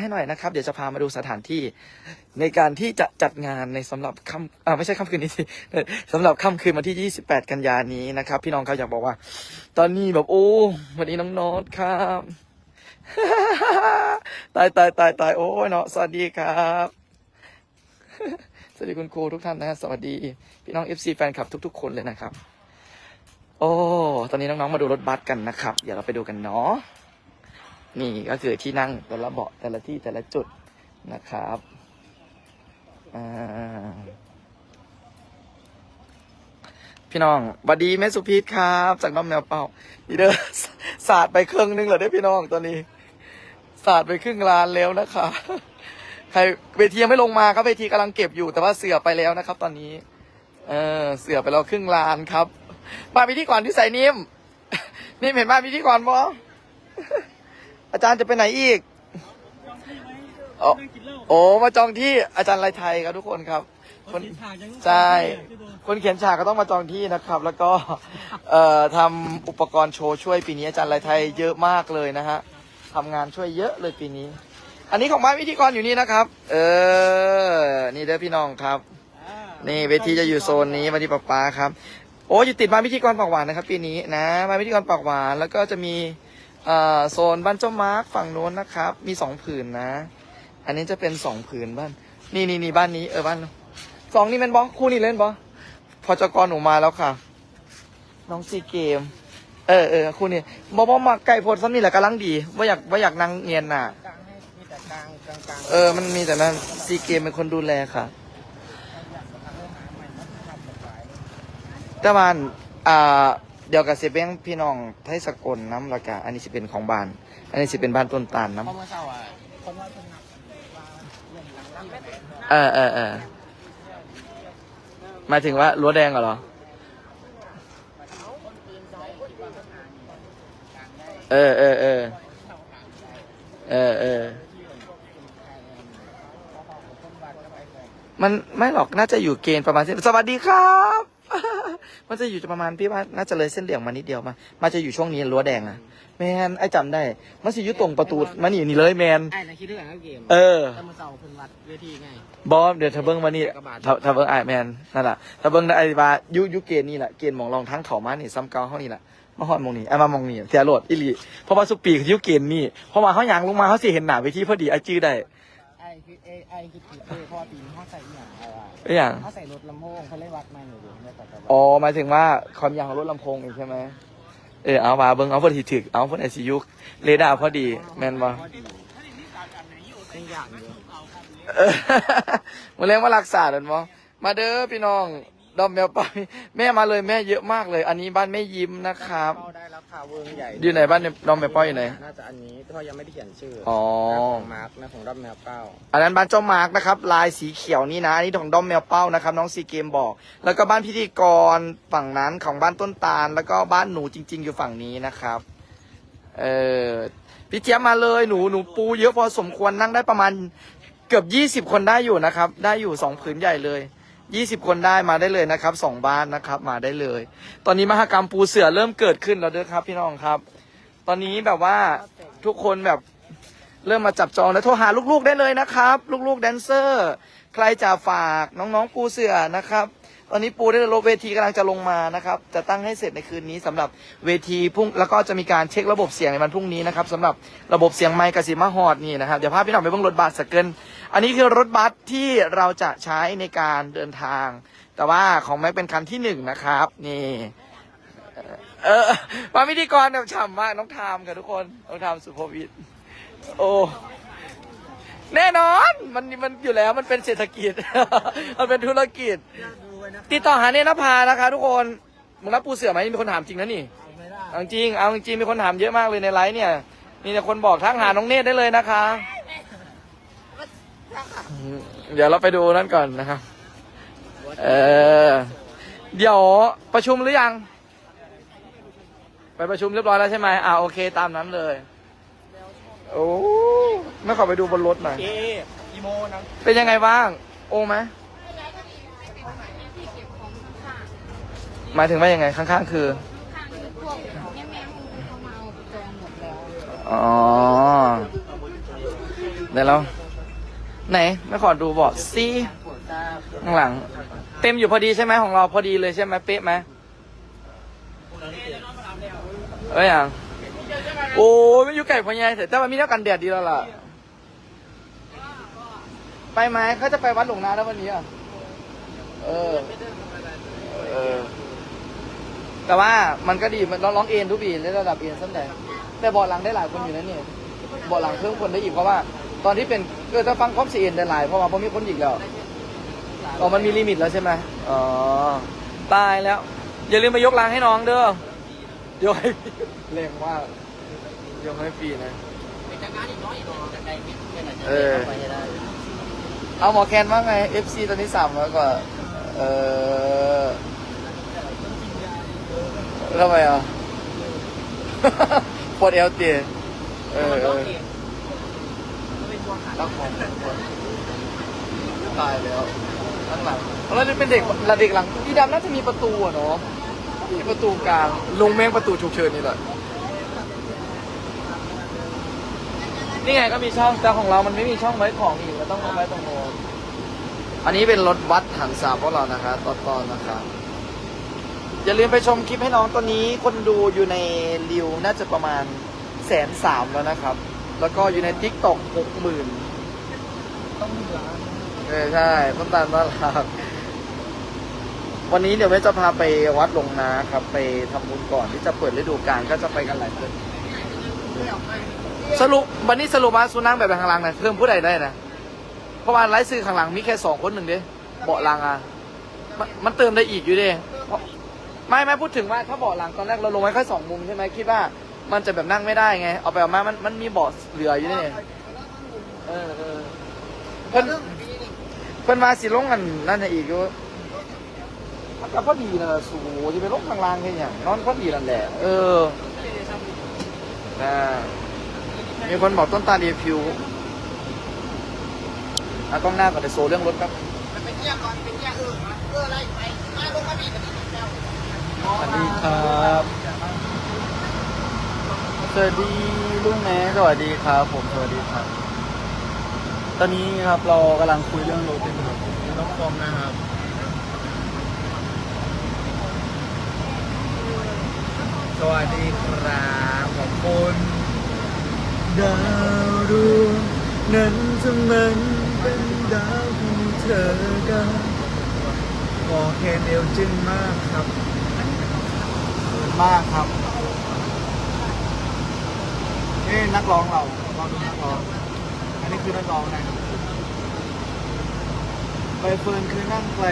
ให้หน่อยนะครับ เดี๋ยวจะพามาดูสถานที่ในการที่จะจัดงานในสำหรับค่ำอ่าไม่ใช่ค่ำคืนนี้สิสำหรับค่ำคืนวันที่ 28 กันยานี้นะครับ พี่น้องเขาอยากบอกว่า ตอนนี้แบบโอ้วันนี้น้องโน้ตครับตายตายตายตายโอ้ยเนาะสวัสดีครับสวัสดีคุณครูทุกท่านนะฮะสวัสดีพี่น้อง FC แฟนคลับทุก ๆ คนเลยนะครับ โอ้ตอนนี้น้องๆมาดูรถบัสกันนะครับ เดี๋ยวเราไปดูกันเนาะ นี่ก็คือที่นั่งแต่ละเบาะแต่ละที่แต่ละจุดนะครับพี่น้องบัดดีแม่สุพีทครับ จากน้องแมวเป่านี่เด้อสาดไปครึ่งนึงเหรอได้พี่น้องตอนนี้สาดไปครึ่งลานแล้วนะคะใครเวทียังไม่ลงมาครับเวทีกำลังเก็บอยู่แต่ว่าเสือไปแล้วนะครับ ตอนนี้ เออเสือไปแล้วครึ่งลานครับมาพิธีกรที่ใส่นิ่มนิ่มเห็นบ้านพิธีกรปะ อาจารย์จะไปไหนอีกโอ้โอ้มาจองที่อาจารย์ไรไทยครับทุกคนครับ คนใช่คนเขียนฉากก็ต้องมาจองที่นะครับ แล้วก็เอ่อทำอุปกรณ์โชว์ช่วยปีนี้อาจารย์ไรไทยเยอะมากเลยนะฮะทำงานช่วยเยอะเลยปีนี้ อันนี้ของบ้านพิธีกรอยู่นี่นะครับ เออ นี่เด้อพี่น้องครับ นี่เวทีจะอยู่โซนนี้วันที่ป๊าป๊าครับ โอ้อยู่ติดบ้านพิธีกรปากหวานนะครับ ปีนี้นะบ้านพิธีกรปากหวานแล้วก็จะมีเอ่อ โซนบ้านเจ้ามาร์กฝั่งโน้นนะครับ มีสองผืนนะ อันนี้จะเป็นสองผืนบ้าน นี่นี่นี่บ้านนี้เออบ้านสองนี่เป็นบอคู่นี่เล่นบอพอจกรหนูมาแล้วค่ะ น้องซีเกม เออเออคู่นี้บอบอมาไก่โพดซ้ำนี่แหละกำลังดีว่าอยากว่าอยากนั่งเงียนน่ะกลางให้มีแต่กลางกลางกลางเออ มันมีแต่นั้นซีเกมเป็นคนดูแลค่ะ แต่บ้านอ่า เดี๋ยวกับเซเบ้งพี่น้องไทยสกลน้ำละกะอันนี้สิเป็นของบ้าน อันนี้สิเป็นบ้านต้นตาลน้เพราะเมื่อเช้าอะคนว่าเป็นนักว่าเรื่องหลังน้ำเป็นเออเออเออหมายถึงว่ารั้วแดงเหรอ เออเออเออเออเออ มันไม่หรอกน่าจะอยู่เกณฑ์ประมาณส้สวัสดีครับ มันจะอยู่ประมาณพี่ว่าน่าจะเลยเส้นเหลืองมานิดเดียวมามันจะอยู่ช่วงนี้รั้วแดงอะแมนไอ้จำได้ มันสิอยู่ตรงประตูมันนี่นี่เลยแมนไอ้นะคิดเรื่องเกมเออแต่เมื่อเช้าเพิ่งวัดเวทีไงบอสเดี๋ยวถ้าเบิ้งมานี่ถ้าถ้าเบิ้งไอ้แมนนั่นแหละถ้าเบิ้งไอ้บายุยุเกณฑ์นี่แหละเกณฑ์หมองรองทั้งเขามานี่ซ้ำเก่าเขานี่แหละมาฮอดหมองนี่ไอ้มามองนี่เสียโหลดอิลีเพราะว่าสุปีคือยุเกณฑ์นี่เพราะว่าเขายางลงมาเขาสิเห็นหน้าเวทีพอดีไอ้จื้อได้ ไอ้คือไอ้ไอ้คือติดเท่เพราะว่าปีนี้เขาใส่อย่างไรวะไอ้อย่างเขาใส่รถลำโพงเขาเลยวัดมาอยู่ในปัจจุบันอ๋อหมายถึงว่าความยาวของรถลำโพงเองใช่ไหมเออเอามาเบิ้งเอาพอดีถึกเอาพอดีสิยุเรดาร์พอดีแมนบ่เป็นอย่างเดียว เออมาเลี้ยงมารักษาเดินบ่มาเด้อพี่น้อง ดอมแมวไปาแม่มาเลยแม่เยอะมากเลย อันนี้บ้านแม่ยิ้มนะครับ เข้าได้รับข่าวเวิร์งใหญ่อยู่ไหนบ้านดอมแมวป้าอยู่ไหน น่าจะอันนี้เพราะยังไม่ได้เขียนชื่ออ๋อของมาร์กนะของรับแมวเก้าอันนั้นบ้านเจ้ามาร์กนะครับ ลายสีเขียวนี่นะอันนี้ของดอมแมวเป้านะครับ น้องซีเกมบอก แล้วก็บ้านพิธีกรฝั่งนั้นของบ้านต้นตาล แล้วก็บ้านหนูจริง ๆ อยู่ฝั่งนี้นะครับ เออพี่เจี๊ยบมาเลยหนูหนูปูเยอะพอสมควรนั่งได้ประมาณเกือบยี่สิบคนได้อยู่นะครับ ได้อยู่สองผืนใหญ่เลย ยี่สิบคนได้มาได้เลยนะครับสองบ้านนะครับมาได้เลย ตอนนี้มหกรรมปูเสือเริ่มเกิดขึ้นแล้วเด้อครับ พี่น้องครับ ตอนนี้แบบว่าทุกคนแบบเริ่มมาจับจองแล้วโทรหาลูกๆได้เลยนะครับ ลูกๆแดนเซอร์ ใครจะฝากน้องๆปูเสือนะครับ ตอนนี้ปูได้ลบเวทีกำลังจะลงมานะครับ จะตั้งให้เสร็จในคืนนี้สำหรับเวทีพรุ่งแล้วก็จะมีการเช็คระบบเสียงในวันพรุ่งนี้นะครับสำหรับระบบเสียงไมค์กสิมาฮอดนี่นะครับเดี๋ยวพาพี่น้องไปเบิ่งรถบัสสักเกินอันนี้คือรถบัสที่เราจะใช้ในการเดินทาง แต่ว่าของแม็กเป็นคันที่หนึ่งนะครับนี่เออมาพิธีกรแบบฉ่ำมากน้องทามกับทุกคนน้องทามสุภวิทย์โอ้แน่นอน มันมันอยู่แล้วมันเป็นเศรษฐกิจ มันเป็นธุรกิจ ดูไว้นะติดต่อหาเนนภานะคะ ทุกคนมึงรับปูเสือไหมมีคนถามจริงนะนี่เอาไม่ได้เอาจริงเอาจริงมีคนถามเยอะมากเลยในไลฟ์เนี่ย มีแต่คนบอกทักหาน้องเนตได้เลยนะคะอืมเดี๋ยวเราไปดูนั่นก่อนนะครับเออเดี๋ยวประชุมหรือยัง ไปประชุมเรียบร้อยแล้วใช่ไหมอ่าโอเคตามนั้นเลยโอ้ไม่ขอไปดูบนรถหน่อยเอ๊ะอีโมนะเป็นยังไงบ้าง โอ้ไหม หมายถึงว่ายังไง ข้างๆ คือ ข้างคือพวกแม่แม่เขามาเอาจองหมดแล้วอ๋อเดี๋ยวเราไหน ไม่ขอดูบอกซีข้างหลัง เต็มอยู่พอดีใช่ไหมของเราพอดีเลยใช่ไหมเป๊ะไหมเอ้ยอย่างโอ้ยไม่อยู่ไก่พญายแต่ว่ามีแล้วกันแดดดีแล้วล่ะ ไปไหมเขาจะไปวัดหลวงนาแล้ววันนี้อะ เออ เออ แต่ว่ามันก็ดีมันร้องเอ็นทุกปีในระดับเอ็นสั้นแต่แต่เบาะหลังได้หลายคนอยู่นะเนี่ยเบาะหลังเพิ่มคนได้อีกเพราะว่า ตอนที่เป็นเกิดจะฟังคอมซีเอ็นได้หลายเพราะว่าพอมีคนอีกแล้วอ๋อมันมีลิมิตแล้วใช่ไหมอ๋อตายแล้ว อย่าลืมไปยกรางให้น้องเด้อยกให้พี่แรงมายกให้ปีนะเป็นจากงานอีกน้อยอีกหน่อยจากใดนิดแค่ไหนจะเออไปได้เอาหมอแคนว่าไง FC ตอนนี้สามร้อยกว่า เออ ทำไมอะ ปวดเอวเตียเออเออรักของตายแล้วข้างหลังแล้วนี่เป็นเด็กระเด็กหลังพี่ดำน่าจะมีประตูอะเนาะมีประตูกลางลงแม่งประตูฉุกเฉินนี่แหละนี่ไงก็มีช่องแต่ของเรามันไม่มีช่องไว้ของอีกเราต้องไว้ตรงโน้นอันนี้เป็นรถวัดหันสาพวกเรานะคะตอนตอนนะคะ อย่าลืมไปชมคลิปให้น้องตัวนี้คนดูอยู่ในริวน่าจะประมาณแสนสามแล้วนะครับ แล้วก็อยู่ในทิกตอกหกหมื่นต้องมีร้านเออใช่ต้นตาลน่ารักวันนี้เดี๋ยวแม่จะพาไปวัดลงนาครับ ไปทำบุญก่อนที่จะเปิดฤดูกาลก็จะไปกันหลายคนสรุปวันนี้สรุปว่าสุนัขแบบข้างหลังนะเพิ่มผู้ใดได้นะเพราะว่าไลฟ์ซื้อข้างหลังมีแค่สองคนหนึ่งเด้เบาะลังอะมันมันเติมได้อีกอยู่เด้เพราะ ไม่ไม่พูดถึงว่าถ้าเบาะหลังตอนแรกเราลงไว้แค่สองมุมใช่ไหมคิดว่า มันจะแบบนั่งไม่ได้ไง เอาไปเอามามันมันมีเบาะเหลืออยู่นี่เออเออเพิ่นเพิ่นมาสิลงกันนั่นน่ะอีกอยู่มันก็พอดีนะสูจะไปลงข้างล่างแค่อย่างนอนพอดีนั่นแหละเออนะมีคนบอกต้นตาลรีฟิวอะกล้องหน้าก่อนเดี๋ยวโซเรื่องรถครับมันเป็นแยกก่อนเป็นแยกเออเอออะไรไปมาลงมาบีกันอีกแล้ว สวัสดีครับ สวัสดีลุงแม่สวัสดีครับ ผมสวัสดีครับ ตอนนี้ครับเรากำลังคุยเรื่องโรถกันอยู่ครับน้องคอมนะครับสวัสดีครับขอบคุณดาวดวงนั้นจะมันเป็นดาวของเธอกันหมอเคนเอลจึงมากครับ มากครับนี่นักร้องเราเราดูนักร้องอันนี้คือนักร้องนะใบเฟิร์นคือนั่งไกล